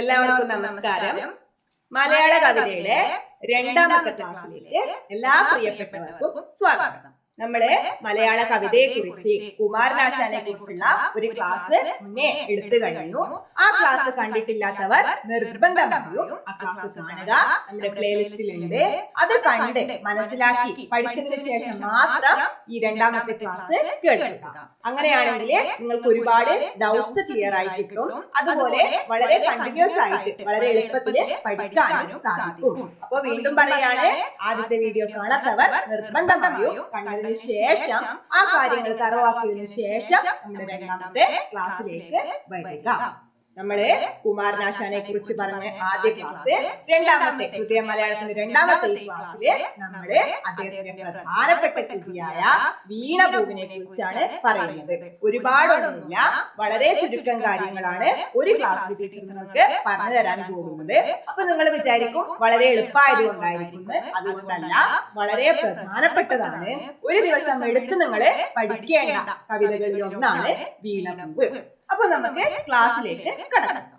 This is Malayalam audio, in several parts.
എല്ലാവർക്കും നമസ്കാരം. മലയാള കവിതയുടെ രണ്ടാമത്തെ ക്ലാസ്സിലേക്ക് എല്ലാ പ്രിയപ്പെട്ടവർക്കും സ്വാഗതം. നമ്മൾ മലയാള കവിതയെ കുറിച്ച് കുമാരനാശാനെ കുറിച്ചുള്ള ഒരു ക്ലാസ് മുന്നേ എടുത്തു കഴിഞ്ഞു. ആ ക്ലാസ് കണ്ടിട്ടില്ലാത്തവർ നിർബന്ധമായും ആ ക്ലാസ് കാണുക. നമ്മുടെ പ്ലേലിസ്റ്റിലുണ്ട് അത് കണ്ട് മനസ്സിലാക്കി പഠിച്ചതിന് ശേഷം മാത്രം ഈ രണ്ടാമത്തെ ക്ലാസ് കേൾക്കുക. അങ്ങനെയാണെങ്കിൽ നിങ്ങൾക്ക് ഒരുപാട് ഡൗട്ട്സ് ക്ലിയർ ആയി കിട്ടും. അതുപോലെ വളരെ കണ്ടിന്യൂസ് ആയിട്ട് വളരെ എളുപ്പത്തിൽ പഠിക്കാനും സാധിക്കും. അപ്പൊ വീണ്ടും പറയാണ് ആദ്യത്തെ വീഡിയോ കാണാത്തവർ നിർബന്ധമായും കണ്ടതിന് ശേഷം ആ കാര്യങ്ങൾ തറവാക്കിയതിനു ശേഷം നമ്മുടെ രണ്ടാമത്തെ ക്ലാസ്സിലേക്ക് വരിക. നമ്മൾ കുമാരനാശാനെ കുറിച്ച് പറഞ്ഞ ആദ്യ ക്ലാസ് രണ്ടാമത്തെ ഹൃദയ മലയാളത്തിന്റെ രണ്ടാമത്തെ ക്ലാസ്സിൽ നമ്മൾ അദ്ദേഹത്തിന്റെ പ്രധാനപ്പെട്ട കൃതിയായ വീണഭൂവിനെ കുറിച്ചാണ് പറയുന്നത്. ഒരുപാടൊന്നുമില്ല. വളരെ ചുരുക്കം കാര്യങ്ങളാണ് ഒരു ക്ലാസ് നിങ്ങൾക്ക് പറഞ്ഞു തരാൻ പോകുന്നത്. അപ്പൊ നിങ്ങൾ വിചാരിക്കും വളരെ എളുപ്പമായതുകൊണ്ടായിരിക്കുന്നത് അതുകൊണ്ടല്ല വളരെ പ്രധാനപ്പെട്ടതാണ്. ഒരു ദിവസം എടുത്ത് നിങ്ങൾ പഠിക്കേണ്ട കവിതകളിൽ ഒന്നാണ് വീണഭൂവ്. അപ്പൊ നമുക്ക് ക്ലാസ്സിലേക്ക് കടക്കാം.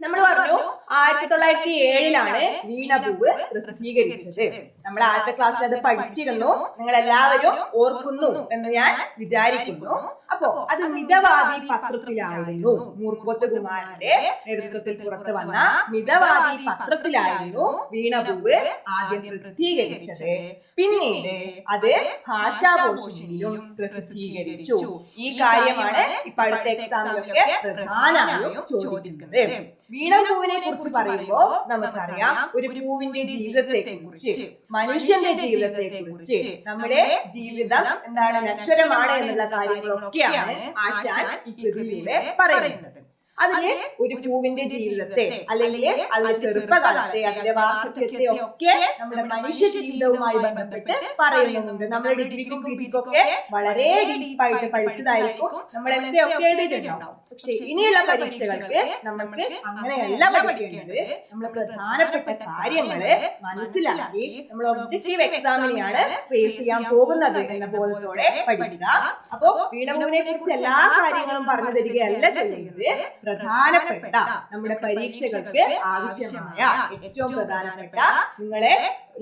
നമ്മൾ പറഞ്ഞു ആയിരത്തി തൊള്ളായിരത്തി ഏഴിലാണ് വീണപൂവ് പ്രസിദ്ധീകരിച്ചത്. നമ്മൾ ആദ്യത്തെ ക്ലാസ്സിൽ അത് പഠിച്ചിരുന്നു. നിങ്ങൾ എല്ലാവരും ഓർക്കുന്നു എന്ന് ഞാൻ വിചാരിക്കുന്നു. അപ്പോ അത് മിതവാദി പത്രത്തിലായിരുന്നു. മൂർക്കോത്ത് കുമാരന്റെ നേതൃത്വത്തിൽ പുറത്തു വന്ന മിതവാദി പത്രത്തിലായിരുന്നു വീണപൂവ് ആദ്യം പ്രസിദ്ധീകരിച്ചത്. പിന്നീട് അത് ഭാഷാഭൂഷണിയിലും പ്രസിദ്ധീകരിച്ചു. ഈ കാര്യമാണ് ഇപ്പോഴത്തെ അടുത്ത എക്സാമിലൊക്കെ പ്രധാനമായും ചോദിക്കുന്നത്. വീണപൂവിനെ കുറിച്ച് പറയുമ്പോൾ നമുക്കറിയാം ഒരു പൂവിന്റെ ജീവിതത്തെ കുറിച്ച് മനുഷ്യന്റെ ജീവിതത്തെ കുറിച്ച് നമ്മുടെ ജീവിതം എന്താണ് നശ്വരമാണ് എന്നുള്ള കാര്യങ്ങളൊക്കെയാണ് ആശാൻ ഈ കൃതിയിലൂടെ പറയുന്നത്. അതിൽ ഒരു പൂവിന്റെ ജീവിതത്തെ അല്ലെങ്കിൽ അതിലെ ചെറുപ്പകാലത്തെ അതിന്റെ വാർദ്ധക്യത്തെ ഒക്കെ നമ്മുടെ മനുഷ്യ ജീവിതവുമായി ബന്ധപ്പെട്ട് പറയുന്നുണ്ട്. നമ്മുടെ ഡിഗ്രിക്കും പി ജിക്കും ഒക്കെ വളരെ ഡീപ്പായിട്ട് പഠിച്ചതായിരിക്കും. നമ്മൾ എസ് ഒക്കെ എഴുതിയിട്ടുണ്ടാവും. പക്ഷെ ഇനിയുള്ള പരീക്ഷകൾക്ക് നമുക്ക് അങ്ങനെയല്ല പഠിക്കേണ്ടത്. നമ്മൾ പ്രധാനപ്പെട്ട കാര്യങ്ങൾ മനസ്സിലാക്കി നമ്മൾ ഒബ്ജക്റ്റീവ് എക്സാമിനെയാണ് ഫേസ് ചെയ്യാൻ പോകുന്നത് എന്ന ബോധത്തോടെ പഠിക്കുക. അപ്പോ വീണമൂവിനെ കുറിച്ച് എല്ലാ കാര്യങ്ങളും പറഞ്ഞു തരികയല്ല ചെയ്യുന്നത്. പ്രധാനപ്പെട്ട നമ്മുടെ പരീക്ഷകൾക്ക് ആവശ്യമായ ഏറ്റവും പ്രധാനപ്പെട്ട നിങ്ങളെ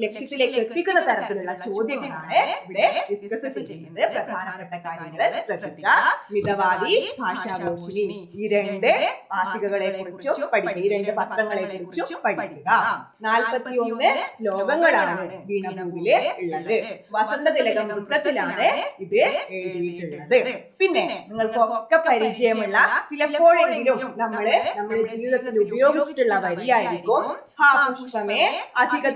ലക്ഷ്യത്തിലേക്ക് എത്തിക്കുന്ന തരത്തിലുള്ള ചോദ്യങ്ങളാണ് ഇവിടെ ഡിസ്കസ് ചെയ്യുന്നത് പ്രധാനപ്പെട്ട കാര്യങ്ങൾ ശ്രദ്ധിക്കുക. മിതവാദി ഭാഷാഭൂഷണി. ഈ രണ്ട് മാസികകളെ കുറിച്ചും പഠിക്കുക. ഈ രണ്ട് പത്രങ്ങളെ കുറിച്ചും പഠിക്കുക. നാൽപ്പത്തി ഒന്ന് ശ്ലോകങ്ങളാണ് വീണഭൂവിൽ ഉള്ളത്. വസന്തതിലകം വൃത്തത്തിലാണ് ഇത് എഴുതിയിട്ടുള്ളത്. പിന്നെ നിങ്ങൾക്ക് ഒക്കെ പരിചയമുള്ള ചിലപ്പോഴെങ്കിലും നമ്മൾ നമ്മുടെ ജീവിതത്തിൽ ഉപയോഗിച്ചിട്ടുള്ള വരിയായിരിക്കും ഹാ പുഷ്പമേ അധിക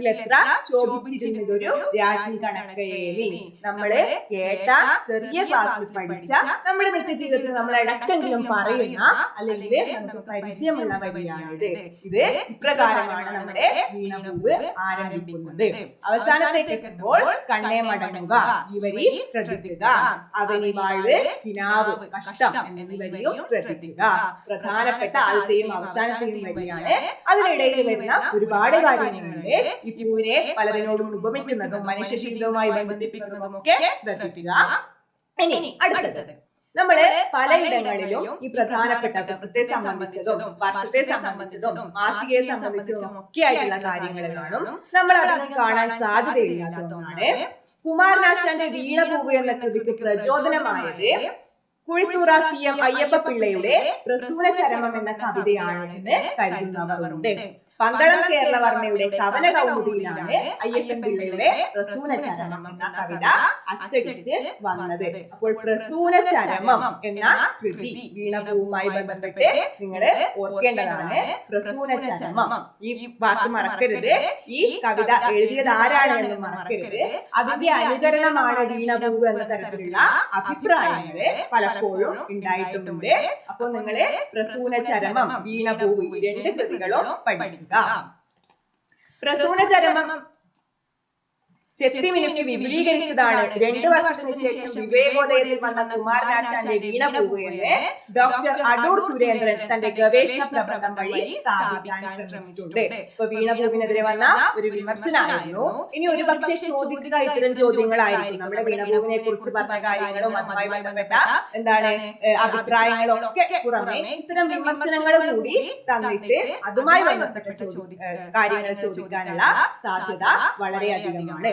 തുങ്ക പദത്തിലെത്ര ശോഭിച്ചിരുന്നതൊരു രാജ്ഞി കണക്കയേനി നമ്മൾ കേട്ട ചെറിയ ക്ലാസ്സിൽ പഠിച്ച നമ്മുടെ നിത്യജീവിതത്തിൽ നമ്മൾ ഇടക്കെങ്കിലും പറയുന്ന അല്ലെങ്കിൽ നമുക്ക് പരിചയമുള്ള വരിയാണിത്. ഇത് ഇപ്രകാരമാണ് നമ്മുടെ വീണപൂവ് ആരംഭിക്കുന്നത്. അവസാനത്തേക്ക് എത്തുമ്പോൾ കണ്ണേ മടങ്ങുക. ഈ വരി ശ്രദ്ധിക്കുക. അവനി വാഴ് കിനാവ് കഷ്ടം എന്നീ വരിയും ശ്രദ്ധിക്കുക. പ്രധാനപ്പെട്ട ആദ്യത്തെയും അവസാനത്തെയും വരിയാണ്. അതിനിടയിൽ വരുന്ന ഒരുപാട് കാര്യങ്ങളുണ്ട്. ഈ പൂവിനെ പലതിനോടും ഉപമിക്കുന്നതും മനുഷ്യ ജീവിതവുമായി ബന്ധിപ്പിക്കുന്നതും ഒക്കെ ശ്രദ്ധിക്കുക. ഇനി അടുത്തത്. നമ്മൾ പലയിടങ്ങളിലും ഈ പ്രധാനപ്പെട്ട വൃത്തെ സംബന്ധിച്ചതും വർഷത്തെ സംബന്ധിച്ചതും മാസികയെ സംബന്ധിച്ചതും ഒക്കെ ആയിട്ടുള്ള കാര്യങ്ങൾ കാണും. നമ്മൾ അതൊന്നും കാണാൻ സാധ്യതയില്ലാത്തതാണ് കുമാരനാശാന്റെ വീണപൂവ് എന്ന കൃതിക്ക് പ്രചോദനമായത് കുഴിത്തൂറ സി എം അയ്യപ്പ പിള്ളയുടെ പ്രസൂന ചരമം എന്ന കവിതയാണെന്ന് കരുതുന്നവരുണ്ട്. പന്തളം കേരളവർമ്മയുടെ കവന കൗമുദിയിലാണ് അയ്യപ്പൻ പിള്ളയുടെ പ്രസൂന ചരമം എന്ന കവിത അച്ചടിച്ച് വന്നത്. അപ്പോൾ പ്രസൂന ചരമം എന്ന കൃതി വീണപൂവുമായി ബന്ധപ്പെട്ട് നിങ്ങൾ ഓർക്കേണ്ടതാണ് പ്രസൂന ചരമം ഈ വാക്ക് മറക്കരുത്. ഈ കവിത എഴുതിയത് ആരാണ് എന്ന് മറക്കരുത്. അതിന്റെ അനുകരണമാണ് വീണഭൂ എന്ന തരത്തിലുള്ള അഭിപ്രായങ്ങൾ പലപ്പോഴും ഉണ്ടായിട്ടുണ്ട് അപ്പോൾ നിങ്ങൾ പ്രസൂന ചരമം വീണപൂവ് ഈ രണ്ട് കൃതികളും പഠിക്കുക പ്രസൂന ചെത്തിമിനുക്കി വിപുലീകരിച്ചതാണ്. രണ്ടു വർഷത്തിന് ശേഷം വിവേകോദയത്തിൽ വന്ന കുമാരനാശാന്റെ വീണ പൂവെന്ന് ഡോക്ടർ അടൂർ സുരേന്ദ്രൻ തന്റെ ഗവേഷണ പ്രബന്ധം വഴി സ്ഥാപിക്കാൻ ശ്രമിച്ചിട്ടുണ്ട്. ഇപ്പൊ വീണഭൂവിനെതിരെ വന്ന ഒരു വിമർശനമായിരുന്നു ഇനി ഒരു പക്ഷേ ചോദിക്കുക ഇത്തരം ചോദ്യങ്ങളായിരിക്കും. നമ്മുടെ വീണഭൂവിനെ കുറിച്ച് പറഞ്ഞ കാര്യങ്ങളും അതുമായി ബന്ധപ്പെട്ട എന്താണ് അഭിപ്രായങ്ങളും ഒക്കെ പുറമെ ഇത്തരം വിമർശനങ്ങൾ കൂടി തന്നിട്ട് അതുമായി ബന്ധപ്പെട്ട കാര്യങ്ങൾ ചോദിക്കാനുള്ള സാധ്യത വളരെയധികമാണ്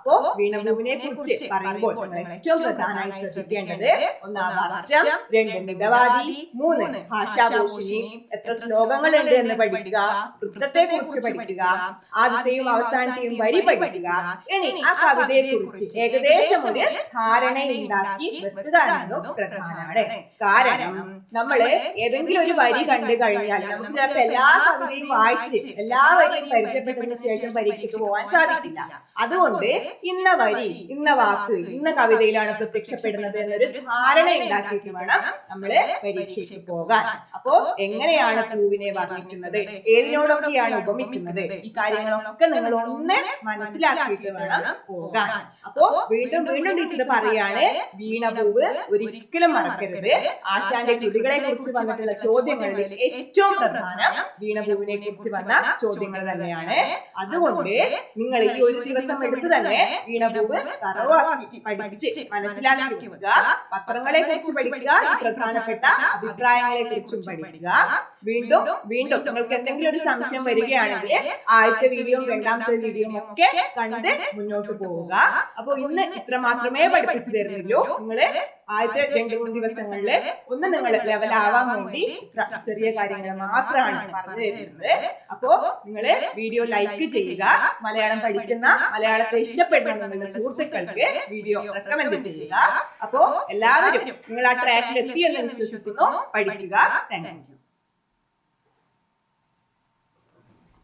അപ്പോ വീണഭൂവിനെ കുറിച്ച് പറയുമ്പോൾ നമ്മൾ ഏറ്റവും പ്രധാനമായി ശ്രദ്ധിക്കേണ്ടത് ഒന്നാം വർഷം രണ്ട് മിതവാദി മൂന്ന് ഭാഷാഭൂഷിണി എത്ര ശ്ലോകങ്ങൾ ഉണ്ട് എന്ന് പഠിക്കുക വൃത്തത്തെ കുറിച്ച് പഠിക്കുക ആദ്യത്തെയും അവസാനത്തെയും വരി പഠിക്കുക. ഇനി ആ കവിതയെ കുറിച്ച് ഏകദേശം ഒരു ധാരണ ഉണ്ടാക്കി വെക്കുക എന്നതും പ്രധാനമാണ്. കാരണം നമ്മൾ ഏതെങ്കിലും ഒരു വരി കണ്ടു കഴിഞ്ഞാൽ നമുക്ക് ചിലപ്പോൾ എല്ലാ കവിതയും വായിച്ച് എല്ലാ വരിയും പരിചയപ്പെട്ടതിനു ശേഷം പരീക്ഷയ്ക്ക് പോകാൻ സാധിക്കില്ല. അതുകൊണ്ട് ഇന്ന വരി ഇന്ന വാക്ക് ഇന്ന കവിതയിലാണ് പ്രത്യക്ഷപ്പെടുന്നത് എന്നൊരു ധാരണ ഉണ്ടാക്കിയിട്ട് വേണം നമ്മൾ പരീക്ഷയ്ക്ക് പോകാൻ. അപ്പോ എങ്ങനെയാണ് പൂവിനെ വർണിക്കുന്നത്? ഏതിനോടൊക്കെയാണ് ഉപമിക്കുന്നത്? ഈ കാര്യങ്ങളൊക്കെ നിങ്ങൾ ഒന്ന് മനസ്സിലാക്കിയിട്ട് വേണം പോകാൻ. അപ്പോ വീണ്ടും വീണ്ടും ടീച്ചർ പറയാണ് വീണപൂവ് ഒരിക്കലും മറക്കരുത്. ആശാന്റെ കൃതികളെ കുറിച്ച് വന്നിട്ടുള്ള ചോദ്യങ്ങളിൽ ഏറ്റവും പ്രധാനം വീണപൂവിനെ കുറിച്ച് വന്ന ചോദ്യങ്ങൾ തന്നെയാണ്. അതുകൊണ്ട് നിങ്ങൾ ഈ ഒരു ദിവസം എടുത്ത് തന്നെ വീണപൂവ് തറവാക്കി പഠിച്ച് മനസ്സിലാക്കി വെക്കുക. പത്രങ്ങളെ കുറിച്ച് പഠിക്കുക. ഈ പ്രധാനപ്പെട്ട അഭിപ്രായങ്ങളെ കുറിച്ചും പഠിക്കുക. വീണ്ടും വീണ്ടും നിങ്ങൾക്ക് എന്തെങ്കിലും ഒരു സംശയം വരികയാണെങ്കിൽ ആദ്യത്തെ വീഡിയോയും രണ്ടാമത്തെ വീഡിയോ ഒക്കെ കണ്ട് മുന്നോട്ട് പോവുക. അപ്പൊ ഇന്ന് ഇത്ര മാത്രമേ പഠിപ്പിച്ചു തരുന്നുള്ളൂ. നിങ്ങൾ ആദ്യത്തെ രണ്ട് മൂന്ന് ദിവസങ്ങളിൽ ഒന്ന് നിങ്ങൾ ലെവൽ ആവാൻ വേണ്ടി ചെറിയ കാര്യങ്ങൾ മാത്രമാണ് പറഞ്ഞു തരുന്നത്. അപ്പോ നിങ്ങൾ വീഡിയോ ലൈക്ക് ചെയ്യുക. മലയാളം പഠിക്കുന്ന മലയാളത്തെ ഇഷ്ടപ്പെടുന്ന നിങ്ങളുടെ സുഹൃത്തുക്കൾക്ക് വീഡിയോ റെക്കമെൻഡ് ചെയ്യുക. അപ്പോ എല്ലാവരും നിങ്ങൾ ആ ട്രാക്കിൽ എത്തിയെന്ന് വിശ്വസിക്കുന്നു. പഠിക്കുക. Thank you